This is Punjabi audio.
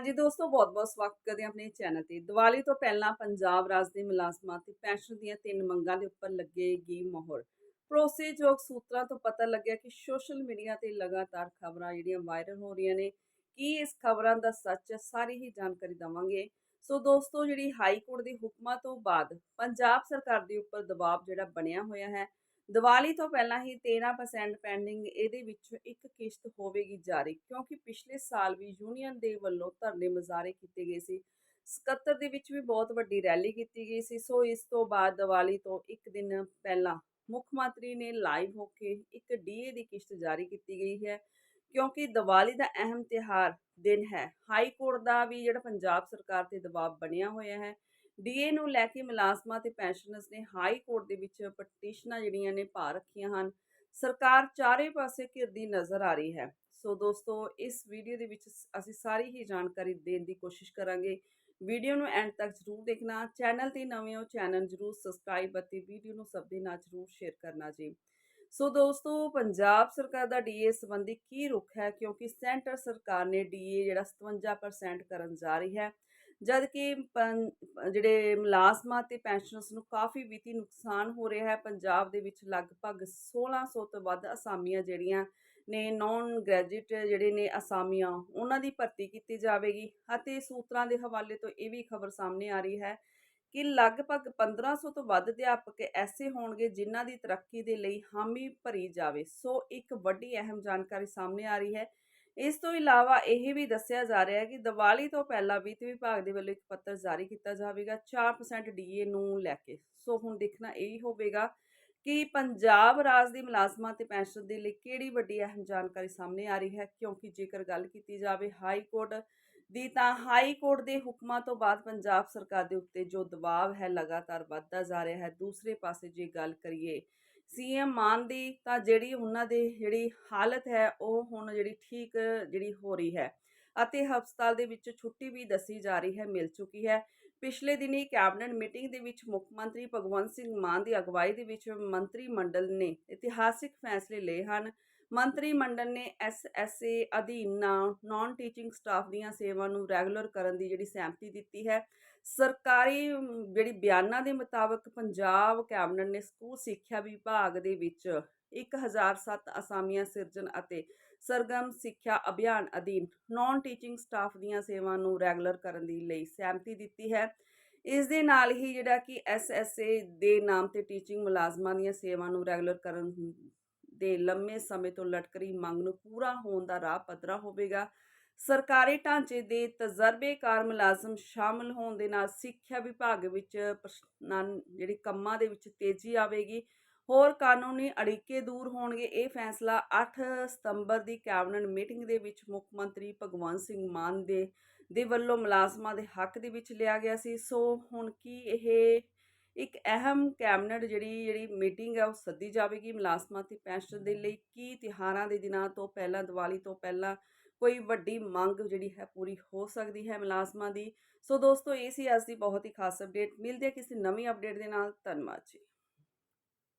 ਹਾਂਜੀ ਦੋਸਤੋ, ਬਹੁਤ-ਬਹੁਤ ਸਵਾਗਤ ਕਰਦੇ ਹਾਂ ਆਪਣੇ ਚੈਨਲ ਤੇ। ਦੀਵਾਲੀ ਤੋਂ ਪਹਿਲਾਂ ਪੰਜਾਬ ਰਾਜ ਦੇ ਮੁਲਾਜ਼ਮਾਂ ਤੇ ਪੈਨਸ਼ਨ ਦੀਆਂ ਤਿੰਨ ਮੰਗਾਂ ਦੇ ਉੱਪਰ ਲੱਗੇਗੀ ਮੋਹਰ। ਭਰੋਸੇਯੋਗ ਸੂਤਰਾਂ ਤੋਂ ਪਤਾ ਲੱਗਿਆ ਕਿ ਸੋਸ਼ਲ ਮੀਡੀਆ ਤੇ ਲਗਾਤਾਰ ਖਬਰਾਂ ਜਿਹੜੀਆਂ ਵਾਇਰਲ ਹੋ ਰਹੀਆਂ ਨੇ, ਕੀ ਇਸ ਖਬਰਾਂ ਦਾ ਸੱਚ ਹੈ, ਸਾਰੀ ਹੀ ਜਾਣਕਾਰੀ ਦਵਾਂਗੇ। ਸੋ ਦੋਸਤੋ, ਜਿਹੜੀ ਹਾਈ ਕੋਰਟ ਦੇ ਹੁਕਮਾਂ ਤੋਂ ਬਾਅਦ ਪੰਜਾਬ ਸਰਕਾਰ ਦੇ ਉੱਪਰ ਦਬਾਅ ਜਿਹੜਾ ਬਣਿਆ ਹੋਇਆ ਹੈ ਦੀਵਾਲੀ ਤੋਂ ਪਹਿਲਾਂ ਹੀ 13% ਪੈਂਡਿੰਗ ਇਹਦੇ ਵਿੱਚੋਂ ਇੱਕ ਕਿਸ਼ਤ ਹੋਵੇਗੀ ਜਾਰੀ, ਕਿਉਂਕਿ ਪਿਛਲੇ ਸਾਲ ਵੀ ਯੂਨੀਅਨ ਦੇ ਵੱਲੋਂ ਧਰਨੇ ਮੁਜ਼ਾਹਰੇ ਕੀਤੇ ਗਏ ਸੀ। 77 ਦੇ ਵਿੱਚ ਵੀ ਬਹੁਤ ਵੱਡੀ ਰੈਲੀ ਕੀਤੀ ਗਈ ਸੀ, ਸੋ ਇਸ ਤੋਂ ਬਾਅਦ ਦੀਵਾਲੀ ਤੋਂ ਇੱਕ ਦਿਨ ਪਹਿਲਾਂ ਮੁੱਖ ਮੰਤਰੀ ਨੇ ਲਾਈਵ ਹੋ ਕੇ ਇੱਕ ਡੀਏ ਦੀ ਕਿਸ਼ਤ ਜਾਰੀ ਕੀਤੀ ਗਈ ਹੈ, ਕਿਉਂਕਿ ਦੀਵਾਲੀ ਦਾ ਅਹਿਮ ਤਿਹਾਰ ਦਿਨ ਹੈ। ਹਾਈ ਕੋਰਟ ਦਾ ਵੀ ਜਿਹੜਾ ਪੰਜਾਬ ਸਰਕਾਰ ਤੇ ਦਬਾਅ ਬਣਿਆ ਹੋਇਆ ਹੈ ਡੀਏ ਨੂੰ ਲੈ ਕੇ ਮੁਲਾਜ਼ਮਾਂ ਤੇ ਪੈਨਸ਼ਨਰਸ ਨੇ ਹਾਈ ਕੋਰਟ ਦੇ ਵਿੱਚ ਪਟੀਸ਼ਨਾਂ ਜਿਹੜੀਆਂ ਨੇ ਪਾ ਰੱਖੀਆਂ ਹਨ। ਸਰਕਾਰ ਚਾਰੇ ਪਾਸੇ ਘਿਰਦੀ ਨਜ਼ਰ ਆ ਰਹੀ ਹੈ। ਸੋ ਦੋਸਤੋ, ਇਸ ਵੀਡੀਓ ਦੇ ਵਿੱਚ ਅਸੀਂ ਸਾਰੀ ਹੀ ਜਾਣਕਾਰੀ ਦੇਣ ਦੀ ਕੋਸ਼ਿਸ਼ ਕਰਾਂਗੇ। ਵੀਡੀਓ ਨੂੰ ਐਂਡ ਤੱਕ ਜ਼ਰੂਰ ਦੇਖਣਾ। ਚੈਨਲ ਤੇ ਨਵੇਂ ਹੋ ਚੈਨਲ ਜ਼ਰੂਰ ਸਬਸਕ੍ਰਾਈਬ ਅਤੇ ਵੀਡੀਓ ਨੂੰ ਸਭ ਦੇ ਨਾਲ ਜ਼ਰੂਰ ਸ਼ੇਅਰ ਕਰਨਾ ਜੀ। ਸੋ ਦੋਸਤੋ, ਪੰਜਾਬ ਸਰਕਾਰ ਦਾ ਡੀਏ ਸੰਬੰਧੀ ਕੀ ਰੁਖ ਹੈ? ਕਿਉਂਕਿ ਸੈਂਟਰ ਸਰਕਾਰ ਨੇ ਡੀਏ ਜਿਹੜਾ 57% ਕਰਨ ਜਾ ਰਹੀ ਹੈ। ਜਦ ਕਿ ਪੰ- ਜਿਹੜੇ ਮੁਲਾਜ਼ਮਾਂ ਤੇ ਪੈਨਸ਼ਨਰਸ ਨੂੰ ਕਾਫੀ ਵਿੱਤੀ ਨੁਕਸਾਨ ਹੋ ਰਿਹਾ ਹੈ, ਪੰਜਾਬ ਦੇ ਵਿੱਚ ਲਗਭਗ 1600 ਤੋਂ ਵੱਧ ਅਸਾਮੀਆਂ ਜਿਹੜੀਆਂ ਨੇ ਨਾਨ ਗ੍ਰੈਜੂਏਟ ਜਿਹੜੇ ਨੇ ਅਸਾਮੀਆਂ, ਉਹਨਾਂ ਦੀ ਭਰਤੀ ਕੀਤੀ ਜਾਵੇਗੀ ਅਤੇ ਸੂਤਰਾਂ ਦੇ ਹਵਾਲੇ ਤੋਂ ਇਹ ਵੀ ਖਬਰ ਸਾਹਮਣੇ ਆ ਰਹੀ ਹੈ ਕਿ ਲਗਭਗ 1500 ਤੋਂ ਵੱਧ ਅਧਿਆਪਕ ਐਸੇ ਹੋਣਗੇ ਜਿਨ੍ਹਾਂ ਦੀ ਤਰੱਕੀ ਦੇ ਲਈ ਹਾਮੀ ਭਰੀ ਜਾਵੇ। ਸੋ ਇੱਕ ਵੱਡੀ ਅਹਿਮ ਜਾਣਕਾਰੀ ਸਾਹਮਣੇ ਆ ਰਹੀ ਹੈ ਇਸ ਤੋਂ ਇਲਾਵਾ ਇਹ ਵੀ ਦੱਸਿਆ ਜਾ ਰਿਹਾ ਹੈ ਕਿ ਦੀਵਾਲੀ ਤੋਂ ਪਹਿਲਾਂ ਵਿੱਤ ਵਿਭਾਗ ਦੇ ਵੱਲੋਂ ਇੱਕ ਪੱਤਰ ਜਾਰੀ ਕੀਤਾ ਜਾਵੇਗਾ 4% ਡੀਏ ਨੂੰ ਲੈ ਕੇ। ਸੋ ਹੁਣ ਦੇਖਣਾ ਇਹ ਹੋਵੇਗਾ ਕਿ ਪੰਜਾਬ ਰਾਜ ਦੇ ਮੁਲਾਜ਼ਮਾਂ ਤੇ ਪੈਨਸ਼ਨ ਦੇ ਲਈ ਕਿਹੜੀ ਵੱਡੀ ਅਹਿਮ ਜਾਣਕਾਰੀ ਸਾਹਮਣੇ ਆ ਰਹੀ ਹੈ, ਕਿਉਂਕਿ ਜੇਕਰ ਗੱਲ ਕੀਤੀ ਜਾਵੇ ਹਾਈ ਕੋਰਟ ਦੀ, ਤਾਂ ਹਾਈ ਕੋਰਟ ਦੇ ਹੁਕਮਾਂ ਤੋਂ ਬਾਅਦ ਪੰਜਾਬ ਸਰਕਾਰ ਦੇ ਉੱਤੇ ਜੋ ਦਬਾਅ ਹੈ ਲਗਾਤਾਰ ਵੱਧਦਾ ਜਾ ਰਿਹਾ ਹੈ। ਦੂਸਰੇ ਪਾਸੇ ਜੇ ਗੱਲ ਕਰੀਏ ਸੀਐਮ ਮਾਨ ਦੀ, ਤਾਂ ਜਿਹੜੀ ਉਹਨਾਂ ਦੀ ਜਿਹੜੀ ਹਾਲਤ ਹੈ, ਉਹ ਹੁਣ ਜਿਹੜੀ ਠੀਕ ਜਿਹੜੀ ਹੋ ਰਹੀ ਹੈ। ਅਤੇ ਹਸਪਤਾਲ ਦੇ ਵਿੱਚ ਛੁੱਟੀ ਵੀ ਦੱਸੀ ਜਾ ਰਹੀ ਹੈ, ਮਿਲ ਚੁੱਕੀ ਹੈ। ਪਿਛਲੇ ਦਿਨੀ ਕੈਬਨਿਟ ਮੀਟਿੰਗ ਦੇ ਵਿੱਚ ਮੁੱਖ ਮੰਤਰੀ ਭਗਵੰਤ ਸਿੰਘ ਮਾਨ ਦੀ ਅਗਵਾਈ ਦੇ ਵਿੱਚ ਮੰਤਰੀ ਮੰਡਲ ਨੇ ਇਤਿਹਾਸਿਕ ਫੈਸਲੇ ਲਏ ਹਨ। ਮੰਤਰੀ ਮੰਡਲ ਨੇ ਐਸਐਸਏ ਅਧੀਨ ਨਾਨ ਟੀਚਿੰਗ ਸਟਾਫ ਦੀਆਂ ਸੇਵਾ ਨੂੰ ਰੈਗੂਲਰ ਕਰਨ ਦੀ ਜਿਹੜੀ ਸਹਿਮਤੀ ਦਿੱਤੀ ਹੈ। ਸਰਕਾਰੀ ਜਿਹੜੀ ਬਿਆਨਾਂ ਦੇ ਮੁਤਾਬਕ ਪੰਜਾਬ ਕੈਬਨਿਟ ਨੇ ਸਕੂਲ ਸਿੱਖਿਆ ਵਿਭਾਗ ਦੇ ਵਿੱਚ 1007 ਅਸਾਮੀਆਂ ਸਿਰਜਣ ਅਤੇ ਸਰਗਮ ਸਿੱਖਿਆ ਅਭਿਆਨ ਅਧੀਨ ਨਾਨ ਟੀਚਿੰਗ ਸਟਾਫ ਦੀਆਂ ਸੇਵਾ ਨੂੰ ਰੈਗੂਲਰ ਕਰਨ ਦੀ ਲਈ ਸਹਿਮਤੀ ਦਿੱਤੀ ਹੈ। ਇਸ ਦੇ ਨਾਲ ਹੀ ਜਿਹੜਾ ਕਿ ਐਸਐਸਏ ਦੇ ਨਾਮ ਤੇ ਟੀਚਿੰਗ ਮੁਲਾਜ਼ਮਾਂ ਦੀਆਂ ਸੇਵਾ ਨੂੰ ਰੈਗੂਲਰ ਕਰਨ ਦੇ ਲੰਮੇ ਸਮੇਂ ਤੋਂ ਲਟਕਰੀ ਮੰਗ ਨੂੰ ਪੂਰਾ ਹੋਣ ਦਾ ਰਾਹ ਪੱਧਰਾ ਹੋਵੇਗਾ। ਸਰਕਾਰੀ ਢਾਂਚੇ ਦੇ ਤਜਰਬੇਕਾਰ ਮੁਲਾਜ਼ਮ ਸ਼ਾਮਲ ਹੋਣ ਦੇ ਨਾਲ ਸਿੱਖਿਆ ਵਿਭਾਗ ਵਿੱਚ ਜਿਹੜੀ ਕੰਮਾਂ ਦੇ ਵਿੱਚ ਤੇਜ਼ੀ ਆਵੇਗੀ। ਹੋਰ ਕਾਨੂੰਨੀ ਅੜਿੱਕੇ ਦੂਰ ਹੋਣਗੇ। ਇਹ ਫੈਸਲਾ 8 ਸਤੰਬਰ ਦੀ ਕੈਬਨਿਟ ਮੀਟਿੰਗ ਦੇ ਵਿੱਚ ਮੁੱਖ ਮੰਤਰੀ ਭਗਵੰਤ ਸਿੰਘ ਮਾਨ ਦੇ ਦੇ ਵੱਲੋਂ ਮੁਲਾਜ਼ਮਾਂ ਦੇ ਹੱਕ ਦੇ ਵਿੱਚ ਲਿਆ ਗਿਆ ਸੀ। ਸੋ ਹੁਣ ਕੀ ਇਹ ਇੱਕ ਅਹਿਮ ਕੈਬਨਿਟ ਜਿਹੜੀ ਜਿਹੜੀ ਮੀਟਿੰਗ ਹੈ ਉਹ ਸੱਦੀ ਜਾਵੇਗੀ ਮੁਲਾਜ਼ਮਾਂ ਤੇ ਪੈਨਸ਼ਨ ਦੇ ਲਈ। ਕੀ ਤਿਉਹਾਰਾਂ ਦੇ ਦਿਨਾਂ ਤੋਂ ਪਹਿਲਾਂ, ਦੀਵਾਲੀ ਤੋਂ ਪਹਿਲਾਂ ਕੋਈ ਵੱਡੀ ਮੰਗ ਜਿਹੜੀ ਹੈ ਪੂਰੀ ਹੋ ਸਕਦੀ ਹੈ ਮੁਲਾਜ਼ਮਾਂ ਦੀ? ਸੋ ਦੋਸਤੋ, ਇਹ ਸੀ ਅੱਜ ਦੀ ਬਹੁਤ ਹੀ ਖਾਸ ਅਪਡੇਟ ਮਿਲਦੇ ਆ ਕਿਸੇ ਨਵੀਂ ਅਪਡੇਟ ਦੇ ਨਾਲ। ਧੰਨਵਾਦ ਜੀ।